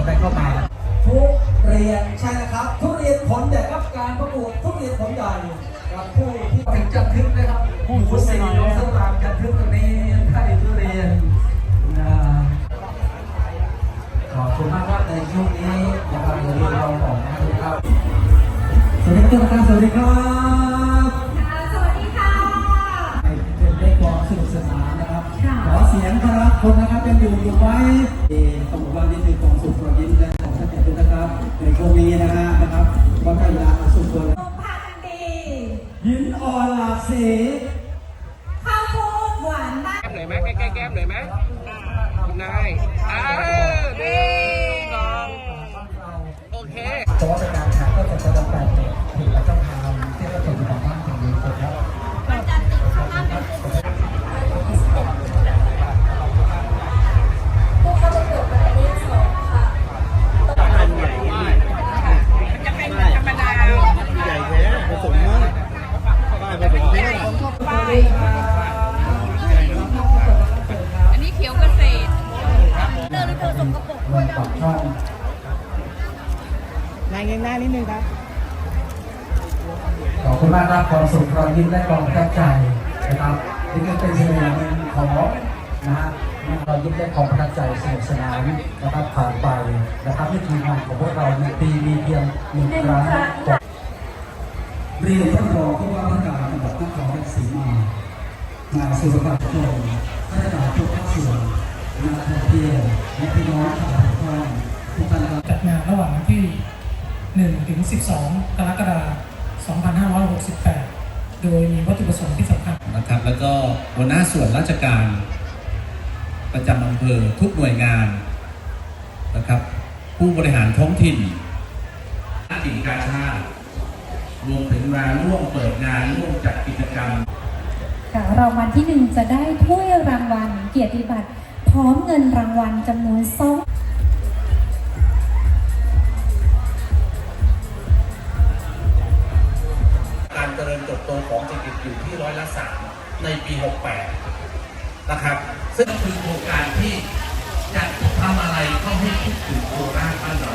มได้เข้ามาทุเรียนใช่นะครับ ทุเรียนผลใหญ่ครับการประกวดทุเรียนผลใหญ่กับผู้ที่ถึงจันทึกนะครับผู้คุสีน้องสรามจันทึกตรงนี้ไทยทุเรียนนะขอบคุณมากครับในช่วงนี้นะครับเดี๋ยวเราออกนะครับสวัสดีครับท่านประธานสวัสดีครับค่ะสวัสดีค่ะให้เป็นได้ความสนุกสนานนะครับค่ะขอเสียงพลังคนนะครับเป็นอยู่อยู่ไว้เอ่อต้องบอกว่านี่คือความสุข ในช่วงนี้นะฮะนะครับวันพยาสุขคนโรงพากันดียินอ่อนหลากสีข้าวโพดหวานมากแก้มหน่อยไหมใกล้ๆแก้มหน่อยไหม เดินหรือเธอสมกระปรกเงินปากช่องนายเงยหน้านิดนึงครับ ขอบคุณมากครับความสุขรอยยิ้มและความประทับใจนะครับนี่ก็เป็นเสน่ห์หนึ่งของนะฮะรอยยิ้มและความประทับใจสนุกสนานนะครับผ่านไปนะครับนี่คืองานของพวกเราในปีมีเพียงหนึ่งครั้งเรียนท่านรองผู้ว่าราชการจังหวัดนครราชสีมานายสุรศักดิ์ชมข้าราชการทุกภาคส่วนนักท่องเที่ยว และพี่น้องชาวทุกท่านทุกท่านครับจัดงานระหว่างวันที่ 1 ถึง 12 กรกฎาคม 2568 โดยมีวัตถุประสงค์ที่สำคัญนะครับ แล้วก็หัวหน้าส่วนราชการ ประจำอำเภอทุกหน่วยงานนะครับ ผู้บริหารท้องถิ่นถิ่นกาชาติรวมถึงมาร่วมเปิดงานร่วมจัดกิจกรรมค่ะรางวัลที่หนึ่งจะได้ถ้วยรางวัลเกียรติบัตรพ ร้อมเงินรางวัลจำนวนสองการเจริญเติบโตของเศรษฐกิจอยู่ที่ร้อยละสามในปี 68 นะครับ ซึ่งคือโครงการที่จะทำอะไรเข้าให้คิดถึงโคราชบ้านเรา